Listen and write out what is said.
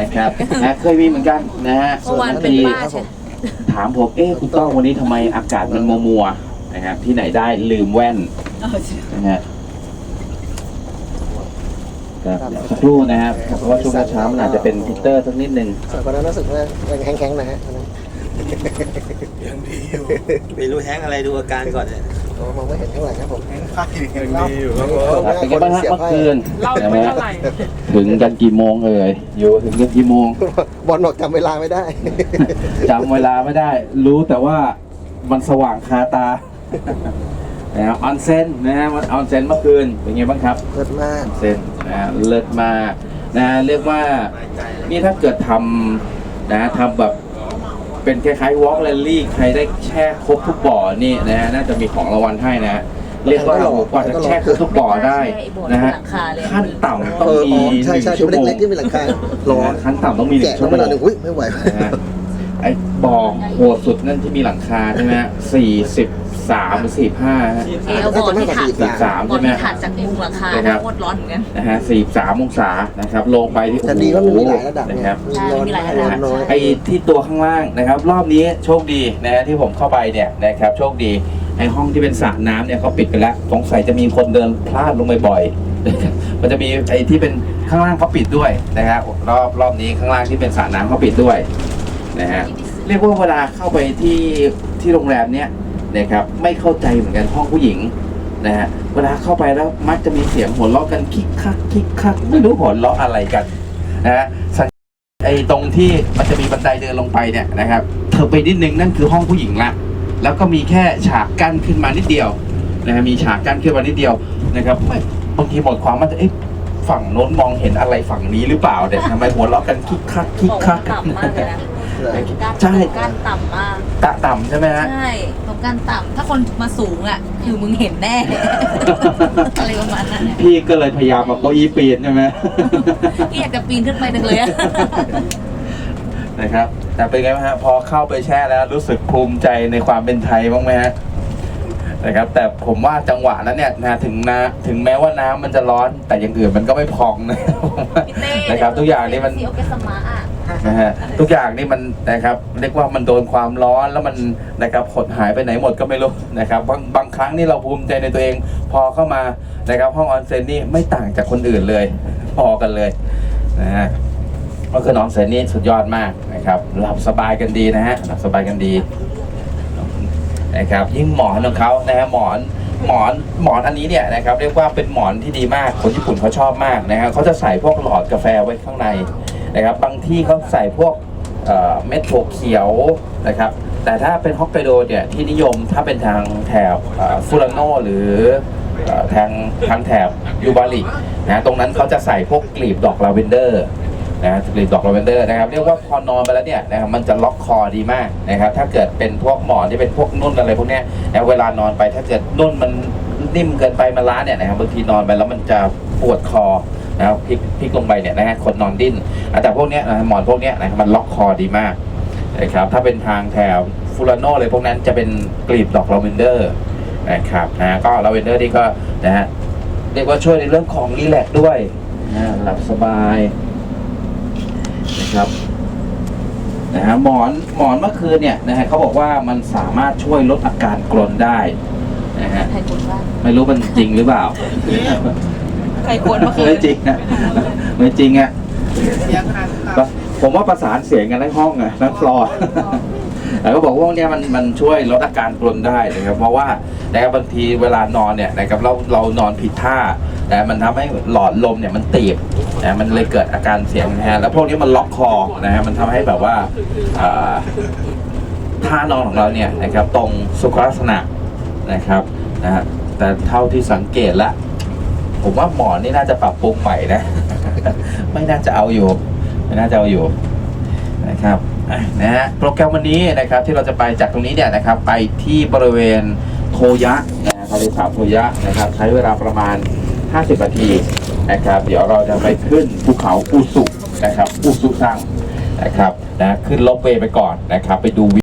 นะครับนะเคยมีเหมือนกันนะฮะเมื่อวานเป็นบ้าใช่ ถามผมเอ๊ะคุณต้องวันนี้ทำไมอากาศมันมัวๆนะครับที่ไหนได้ลืมแว่นนะฮะครับเดี๋ยวสักครู่นะครับเพราะว่าช่วงเช้าๆมันอาจจะเป็นฮิตเตอร์สักนิดนึง ส่วนคนนั้นรู้สึกว่ายังแข็งๆนะฮะอันนั้น ยังดีอยู่ไม่รู้แท้งอะไรดูอาการก่อนเนี่ยโอ้มองไม่เห็นเท่าไหร่ครับผมยังดีอยู่ครับผมครับเป็นไงบ้างฮะเมื่อคืนเราใช่ไหมไม่ฮะเท่าไหร่ถึงกันกี่โมงเอ่ยอยู่ถึงกันกี่โมงบอลบอกจำเวลาไม่ได้จำเวลาไม่ได้ รู้แต่ว่ามันสว่างคาตานะครับออนเซนนะฮะมันออนเซนเมื่อคืนเป็นไงบ้างครับเลิศมากเซนนะฮะเลิศมากนะฮะเรียกว่านี่ถ้าเกิดทำนะทำแบบ เป็นคล้ายๆวอล์กแรลลี่ใครได้แช่ครบทุกบ่อนี่นะฮะน่าจะมีของรางวัลให้นะฮะเรียกว่าโอ้โหกว่าจะแช่ครบทุกบ่อได้นะฮะขั้นต่ำต้องเออมีอ๋อใช่ใช่หนึ่งชั่วโมงเล็กๆที่มีหลังคาร้อนนะฮะขั้นต่ำต้องมีหนึ่แกะงแล้ชั่ววเวโมลาง หนึ่งอุ้ยไม่ไหว นะฮะไอ้บ่อโหดสุดนั่นที่มีหลังคาใช่ไหมฮะสี่สิบ สามหรือสี่ห้าฮะเอลบอลที่ถัดสี่สามบอใช่ลไหมที่ถัดจากมุมหลังคานะครับ โคตรร้อนเหมือนกัน นะฮะสี่สามองศานะครับ ลงไปที่แต่ดีว่ามันมีหลายระดับนะไงครับมีร้อนมีหลายมากระดัร้บอนน้อย ไอ้ที่ตัวข้างล่างนะครับ รอบนี้โชคดีนะฮะที่ผมเข้าไปเนี่ยนะครับโชคดีไอ้ห้องที่เป็นสระน้ำเนี่ยเขาปิดไปแล้วสงสัยจะมีคนเดินพลาดลงไปบ่อยนะครับมันจะมีไอ้ที่เป็นข้างล่างเขาปิดด้วยนะฮะรอบรอบนี้ข้างล่างที่เป็นสระน้ำเขาปิดด้วยนะฮะเรียกว่าเวลาเข้าไปที่ที่โรงแรมเนี่ย นะครับไม่เข้าใจเหมือนกันห้องผู้หญิงนะฮะเวลาเข้าไปแล้วมักจะมีเสียงหัวเราะกันคิกคักคิกคักไม่รู้หัวเราะอะไรกันนะฮะไอ้ตรงที่มันจะมีบันไดเดินลงไปเนี่ยนะครับเธอไปนิดนึงนั่นคือห้องผู้หญิงละแล้วก็มีแค่ฉากกั้นขึ้นมานิดเดียวนะฮะมีฉากกั้นขึ้นมานิดเดียวนะครับไม่บางทีหมดความมันจะเอ๊ะฝั่งโน้นมองเห็นอะไรฝั่งนี้หรือเปล่าเนี่ยทำไมหัวเราะกันคิกคักคิกคัก ต่ำมากเลยนะ ใช่ก้านต่ำมากตะต่ำใช่ไหมฮะ ใช่ตรงก้านต่ำถ้าคนมาสูงอะคือมึงเห็นแน่ อะไรประมาณนั้นเนี่ยพี่ก็เลยพยายามเอาเก้าอี้ปีนใช่ไหม พี่อยากจะปีนขึ้นไปจังเลยอะ นะครับ แต่เป็นไงบ้างฮะ พอเข้าไปแช่แล้วรู้สึกภูมิใจในความเป็นไทยบ้างไหมฮะ นะครับ แต่ผมว่าจังหวะนั้นเนี่ยนะถึงน้ำถึงแม้ว่าน้ำมันจะร้อน แต่อย่างอื่นมันก็ไม่พองนะพี่เต้นะครับ ทุกอย่างนี่มัน ซีโอเกสมาอะ นะฮะทุกอย่างนี่มันนะครับเรียกว่ามันโดนความร้อนแล้วมันนะครับหดหายไปไหนหมดก็ไม่รู้นะครับบางบางครั้งนี่เราภูมิใจในตัวเอง พอเข้ามานะครับห้องออนเซนนี่ไม่ต่างจากคนอื่นเลย พอกันเลยนะฮะก็คือนอนเซนนี่สุดยอดมากนะครับหลับสบายกันดีนะฮะหลับสบายกันดีนะครับยิ่งหมอนของเขานะฮะหมอนหมอนหมอนอันนี้เนี่ยนะครับเรียกว่าเป็นหมอนที่ดีมากคนญี่ปุ่นเขาชอบมากนะครับเขาจะใส่พวกหลอดกาแฟไว้ข้างใน นะครับบางที่เขาใส่พวกเม็ดถั่วเขียวนะครับแต่ถ้าเป็นฮอกไกโดเนี่ยที่นิยมถ้าเป็นทางแถบฟูรานโนหรืออทางทางแถบยูบารินะตรงนั้นเขาจะใส่พวกกลีบดอกลาเวนเดอร์นะกลีบดอกลาเวนเดอร์นะครับเรียกว่าพอนอนไปแล้วเนี่ยนะครับมันจะล็อกคอดีมากนะครับถ้าเกิดเป็นพวกหมอนที่เป็นพวกนุ่นอะไรพวกนี้นะเวลานอนไปถ้าเกิดนุ่นมันนิ่มเกินไปมาล้าเนี่ยนะครับบางทีนอนไปแล้วมันจะปวดคอ นะครับพลิกพลิกลงไปเนี่ยนะฮะคนนอนดิ้นอะแต่พวกเนี้ยนะหมอนพวกเนี้ยนะมันล็อกคอดีมากนะครับถ้าเป็นทางแถวฟูรานโนเลยพวกนั้นจะเป็นกลีบดอกลาเวนเดอร์นะครับนะก็ลาเวนเดอร์นี่ก็นะฮะเรียกว่าช่วยในเรื่องของรีแลกซ์ด้วยนะหลับสบายนะครับนะฮะหมอนหมอนเมื่อคืนเนี่ยนะฮะเขาบอกว่ามันสามารถช่วยลดอาการกรนได้นะฮะใครควรบ้างไม่รู้มันจริงหรือเปล่า ใครควรเมื่อคืนไม่จริงอะไม่จริงอะผมว่าประสานเสียงกันทั้งห้องอะทั้งฟลอร์แต่ก็บอกว่าพวกเนี้ยมันมันช่วยลดอาการกรนได้นะครับ เพราะว่านะครับบางทีเวลานอนเนี่ยนะครับเราเรานอนผิดท่านะมันทำให้หลอดลมเนี่ยมันตีบนะมันเลยเกิดอาการเสียงนะฮะแล้วพวกนี้มันล็อกคอนะฮะมันทำให้แบบว่าอ่าท่านอนของเราเนี่ยนะครับตรงสุขลักษณะนะครับนะฮะแต่เท่าที่สังเกตแล้ว ผมว่าหมอนนี่น่าจะปรับปรุงใหม่นะ ไม่น่าจะเอาอยู่ ไม่น่าจะเอาอยู่นะครับนะฮะโปรแกรมวันนี้นะครับที่เราจะไปจากตรงนี้เนี่ยนะครับไปที่บริเวณโทยะนะทะเลสาบโทยะนะครับ ใช้เวลาประมาณ 50 นาทีนะครับ เดี๋ยวเราจะไปขึ้นภูเขาอุสุนะครับอุสุซังนะครับนะขึ้นลบเวไปก่อนนะครับ ไปดูวิว